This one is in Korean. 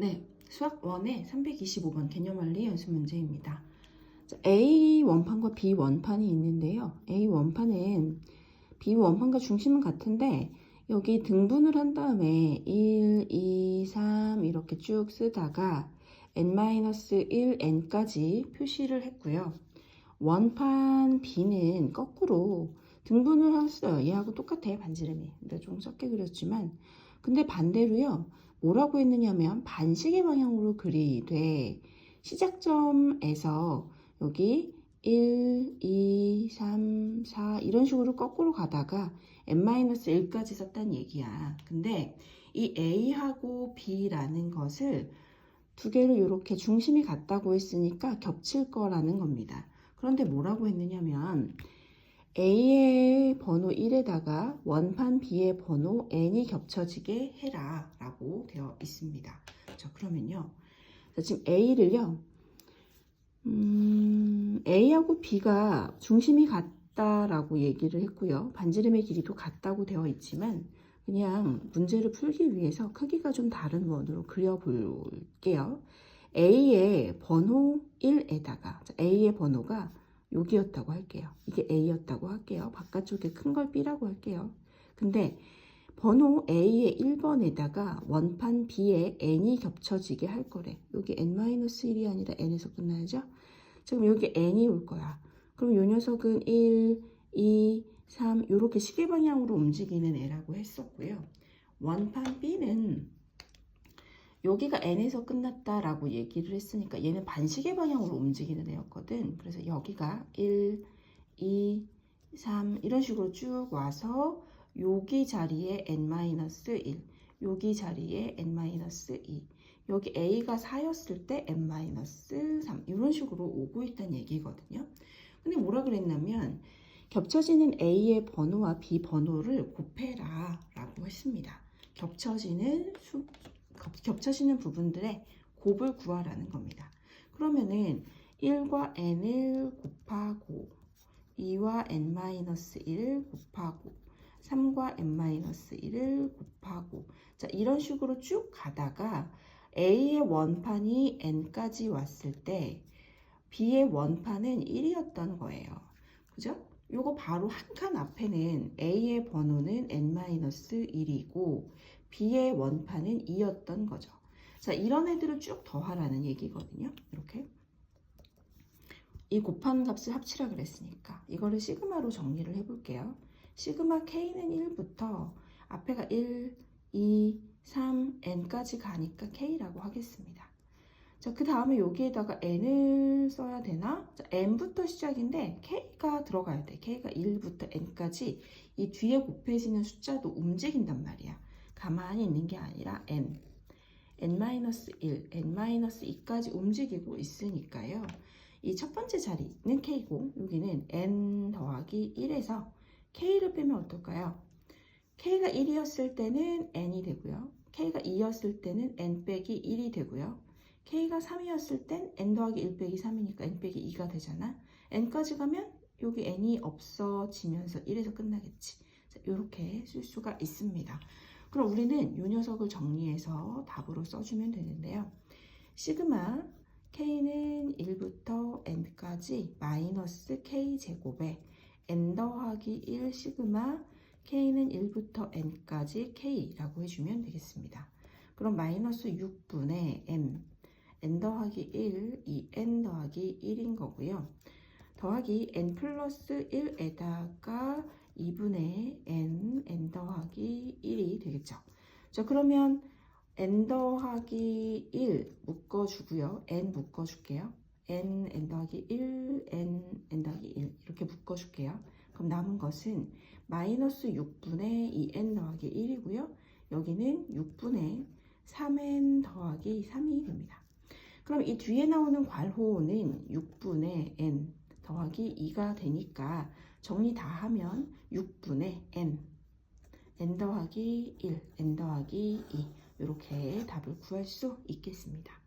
네, 수학 1의 325번 개념원리 연습 문제입니다. 자, A 원판과 B 원판이 있는데요. A 원판은 B 원판과 중심은 같은데 여기 등분을 한 다음에 1, 2, 3 이렇게 쭉 쓰다가 n-1, n까지 표시를 했고요. 원판 B는 거꾸로 등분을 했어요. 얘하고 똑같아요. 반지름이. 근데 좀 적게 그렸지만 근데 반대로요. 뭐라고 했느냐면 반시계 방향으로 그리되 시작점에서 여기 1, 2, 3, 4 이런 식으로 거꾸로 가다가 n-1까지 썼다는 얘기야. 근데 이 A하고 B라는 것을 두 개를 이렇게 중심이 같다고 했으니까 겹칠 거라는 겁니다. 그런데 뭐라고 했느냐면 A의 번호 1에다가 원판 B의 번호 n이 겹쳐지게 해라 라고 되어 있습니다. 자 그러면요. 자, 지금 A를요. 음, A하고 B가 중심이 같다라고 얘기를 했고요. 반지름의 길이도 같다고 되어 있지만 그냥 문제를 풀기 위해서 크기가 좀 다른 원으로 그려볼게요. A의 번호 1에다가 자, A의 번호가 여기였다고 할게요. 이게 A였다고 할게요. 바깥쪽에 큰 걸 B라고 할게요. 근데 번호 A의 1번에다가 원판 B에 N이 겹쳐지게 할 거래. 여기 N-1이 아니라 N에서 끝나야죠. 지금 여기 N이 올 거야. 그럼 이 녀석은 1, 2, 3 이렇게 시계 방향으로 움직이는 애라고 했었고요. 원판 B는 여기가 n에서 끝났다라고 얘기를 했으니까 얘는 반시계 방향으로 움직이는 애였거든. 그래서 여기가 1, 2, 3 이런 식으로 쭉 와서 여기 자리에 n-1, 여기 자리에 n-2, 여기 a가 4였을 때 n-3 이런 식으로 오고 있다는 얘기거든요. 근데 뭐라 그랬냐면 겹쳐지는 a의 번호와 b 번호를 곱해라 라고 했습니다. 겹쳐지는 수, 겹쳐지는 부분들의 곱을 구하라는 겁니다. 그러면은 1과 n을 곱하고 2와 n-1 곱하고 3과 n-1을 곱하고 자 이런 식으로 쭉 가다가 A의 원판이 n까지 왔을 때 B의 원판은 1이었던 거예요. 그죠? 요거 바로 한 칸 앞에는 A의 번호는 n-1이고 B의 원판은 2였던 거죠. 자, 이런 애들을 쭉 더하라는 얘기거든요. 이렇게. 이 곱하는 값을 합치라 그랬으니까 이거를 시그마로 정리를 해볼게요. 시그마 K는 1부터 앞에가 1, 2, 3, N까지 가니까 K라고 하겠습니다. 자, 그 다음에 여기에다가 N을 써야 되나? 자, N부터 시작인데 K가 들어가야 돼. K가 1부터 N까지 이 뒤에 곱해지는 숫자도 움직인단 말이야. 가만히 있는 게 아니라 n, n-1, n-2까지 움직이고 있으니까요. 이 첫 번째 자리는 k고 여기는 n 더하기 1에서 k를 빼면 어떨까요? k가 1이었을 때는 n이 되고요. k가 2였을 때는 n 빼기 1이 되고요. K가 3이었을 땐 n 더하기 1 빼기 3이니까 n 빼기 2가 되잖아. n까지 가면 여기 n이 없어지면서 1에서 끝나겠지. 이렇게 쓸 수가 있습니다. 그럼 우리는 이 녀석을 정리해서 답으로 써주면 되는데요. 시그마 k는 1부터 n까지 마이너스 k 제곱에 n 더하기 1 시그마 k는 1부터 n까지 k라고 해주면 되겠습니다. 그럼 마이너스 6분의 m n 더하기 1 이 n 더하기 1인 거고요. 더하기 n 플러스 1에다가 2분의 n, n 더하기 1이 되겠죠. 자, 그러면 n 더하기 1 묶어주고요. n 묶어줄게요. n, n 더하기 1, n, n 더하기 1 이렇게 묶어줄게요. 그럼 남은 것은 마이너스 6분의 2n 더하기 1이고요. 여기는 6분의 3n 더하기 3이 됩니다. 그럼 이 뒤에 나오는 괄호는 6분의 n 더하기 2가 되니까 정리 다 하면 6분의 n n 더하기 1 n 더하기 2 이렇게 답을 구할 수 있겠습니다.